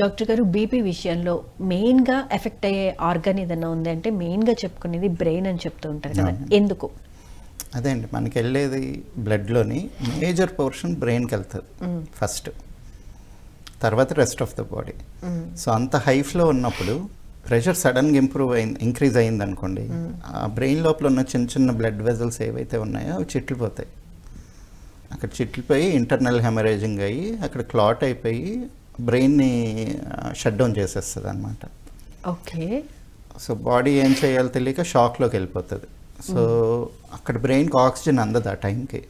Doctor గారు BP విషయంలో మెయిన్గా ఎఫెక్ట్ అయ్యే ఆర్గన్ ఏదైనా ఉంది అంటే మెయిన్గా చెప్పుకునేది బ్రెయిన్ అని చెప్తూ ఉంటారు కదా. ఎందుకు అదే అండి మనకి వెళ్ళేది బ్లడ్లోని మేజర్ పోర్షన్ బ్రెయిన్కి వెళ్తుంది. ఫస్ట్ తర్వాత rest of the body. So అంత హై ఫ్లో ఉన్నప్పుడు ప్రెషర్ సడన్గా ఇంప్రూవ్ అయింది ఇంక్రీజ్ అయింది అనుకోండి ఆ బ్రెయిన్ లోపల ఉన్న చిన్న చిన్న బ్లడ్ వెజల్స్ ఏవైతే ఉన్నాయో అవి చిట్లిపోతాయి అక్కడ చిట్లిపోయి ఇంటర్నల్ హెమరేజింగ్ అయ్యి అక్కడ క్లాట్ అయిపోయి బ్రెయిన్ని షట్ డౌన్ చేసేస్తుంది అనమాట ఓకే. సో బాడీ ఏం చేయాలో తెలియక షాక్లోకి వెళ్ళిపోతుంది. సో అక్కడ బ్రెయిన్కి ఆక్సిజన్ అందదు ఆ టైంకి.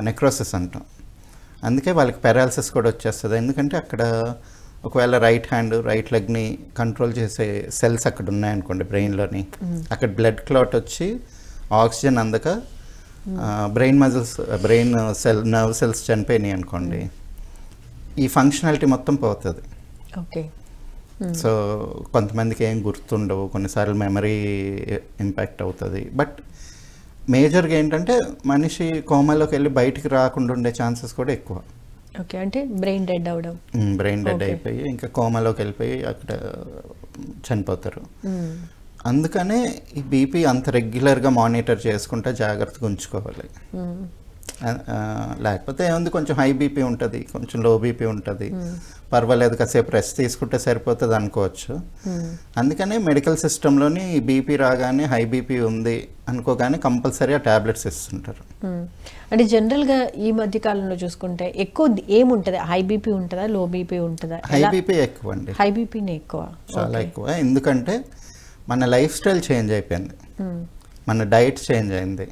నెక్రోసిస్ అంటాం. అందుకే వాళ్ళకి పెరాలసిస్ కూడా వచ్చేస్తుంది. ఎందుకంటే అక్కడ ఒకవేళ రైట్ హ్యాండ్ రైట్ లెగ్ని కంట్రోల్ చేసే సెల్స్ అక్కడ ఉన్నాయనుకోండి బ్రెయిన్లోని. అక్కడ బ్లడ్ క్లాట్ వచ్చి ఆక్సిజన్ అందక brain muscles brain cell nerve cells చనిపోయినాయి అనుకోండి. ఈ ఫంక్షనాలిటీ మొత్తం పోతుంది. ఓకే. సో కొంతమందికి ఏం గుర్తుండవు కొన్నిసార్లు మెమరీ ఇంపాక్ట్ అవుతుంది. బట్ మేజర్గా ఏంటంటే మనిషి కోమాలోకి వెళ్ళి బయటికి రాకుండా ఉండే ఛాన్సెస్ కూడా ఎక్కువ. ఓకే అంటే బ్రెయిన్ డెడ్ అవడం. Brain dead Okay. అయిపోయి ఇంకా కోమాలోకి వెళ్ళిపోయి అక్కడ చనిపోతారు. మ్మ్. అందుకనే ఈ బీపీ అంత రెగ్యులర్గా మానిటర్ చేసుకుంటే జాగ్రత్తగా ఉంచుకోవాలి. లేకపోతే ఏముంది కొంచెం హై బీపీ ఉంటుంది కొంచెం లో బీపీ ఉంటుంది. పర్వాలేదు కాసేపు రెస్ట్ తీసుకుంటే సరిపోతుంది అనుకోవచ్చు. మ్మ్. అందుకనే మెడికల్ సిస్టంలోని బీపీ రాగానే హై బీపీ ఉంది అనుకోగానే కంపల్సరీ ఆ ట్యాబ్లెట్స్ ఇస్తుంటారు. మ్మ్. అంటే జనరల్గా ఈ మధ్య కాలంలో చూసుకుంటే ఎక్కువ ఏముంటుంది? హై బీపీ ఉంటుందా లో బీపీ ఉంటుందా? హై బీపీ ఎక్కువ అండి హై బీపీనే ఎక్కువ. చాలా ఎక్కువ. ఎందుకంటే మన లైఫ్ స్టైల్ చేంజ్ అయిపోయింది. మ్మ్. మన డైట్ చేంజ్ అయింది.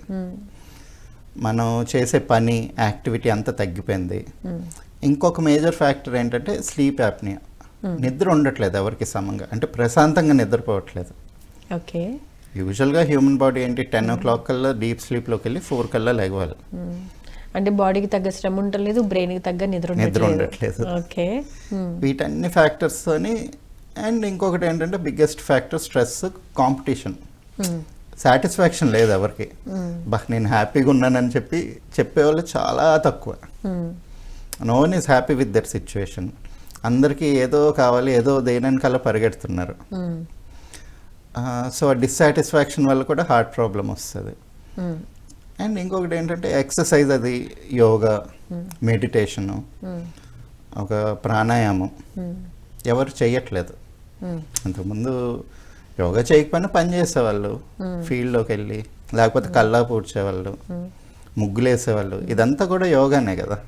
మనం చేసే పని యాక్టివిటీ అంతా తగ్గిపోయింది మ్మ్. ఇంకొక మేజర్ ఫ్యాక్టర్ ఏంటంటే స్లీప్ యాప్నియా నిద్ర ఉండట్లేదు ఎవరికి సమంగా అంటే ప్రశాంతంగా నిద్రపోవట్లేదు ఓకే యూజువల్గా హ్యూమన్ బాడీ ఏంటి టెన్ ఓ క్లాక్ కల్లా డీప్ స్లీప్లోకి వెళ్ళి ఫోర్ కల్లా లెగవాలి మ్మ్. అంటే బాడీకి తగ్గ శ్రమ ఉండలేదు బ్రెయిన్కి తగ్గ నిద్ర నిద్ర ఉండట్లేదు ఉండట్లేదు. ఓకే. వీటన్ని ఫ్యాక్టర్స్తోని అండ్ ఇంకొకటి ఏంటంటే biggest factor stress competition. Satisfaction లేదు ఎవరికి మ్మ్. బా నేను హ్యాపీగా ఉన్నానని చెప్పి చెప్పేవాళ్ళు చాలా తక్కువ. No one is happy with that situation అందరికీ ఏదో కావాలి ఏదో దేనికల్లా పరిగెడుతున్నారు. సో ఆ డిస్సాటిస్ఫాక్షన్ వల్ల కూడా హార్ట్ ప్రాబ్లం వస్తుంది. అండ్ ఇంకొకటి ఏంటంటే ఎక్సర్సైజ్ అది యోగా మెడిటేషను మ్మ్. ఒక ప్రాణాయామం. ఎవరు చేయట్లేదు. అంతకుముందు యోగా చేయకపోయినా పని చేసేవాళ్ళు. ఫీల్డ్లోకి వెళ్ళి లేకపోతే కల్లా పూడ్చేవాళ్ళు ముగ్గులు వేసేవాళ్ళు ఇదంతా కూడా యోగానే కదా.